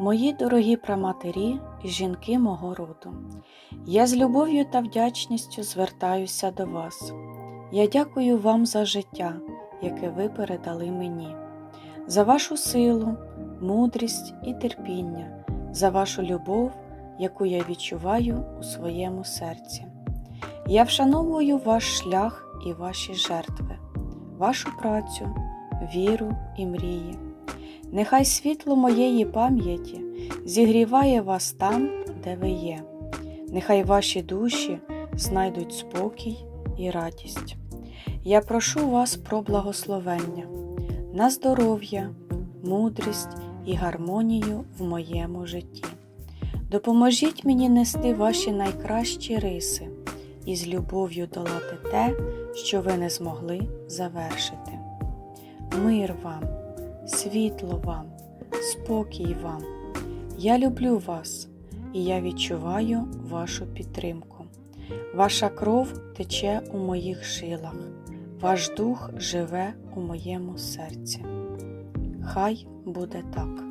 Мої дорогі праматері і жінки мого роду, я з любов'ю та вдячністю звертаюся до вас. Я дякую вам за життя, яке ви передали мені, за вашу силу, мудрість і терпіння, за вашу любов, яку я відчуваю у своєму серці. Я вшановую ваш шлях і ваші жертви, вашу працю, віру і мрії. Нехай світло моєї пам'яті зігріває вас там, де ви є. Нехай ваші душі знайдуть спокій і радість. Я прошу вас про благословення, на здоров'я, мудрість і гармонію в моєму житті. Допоможіть мені нести ваші найкращі риси і з любов'ю долати те, що ви не змогли завершити. Мир вам! Світло вам, спокій вам. Я люблю вас і я відчуваю вашу підтримку. Ваша кров тече у моїх жилах, ваш дух живе у моєму серці. Хай буде так.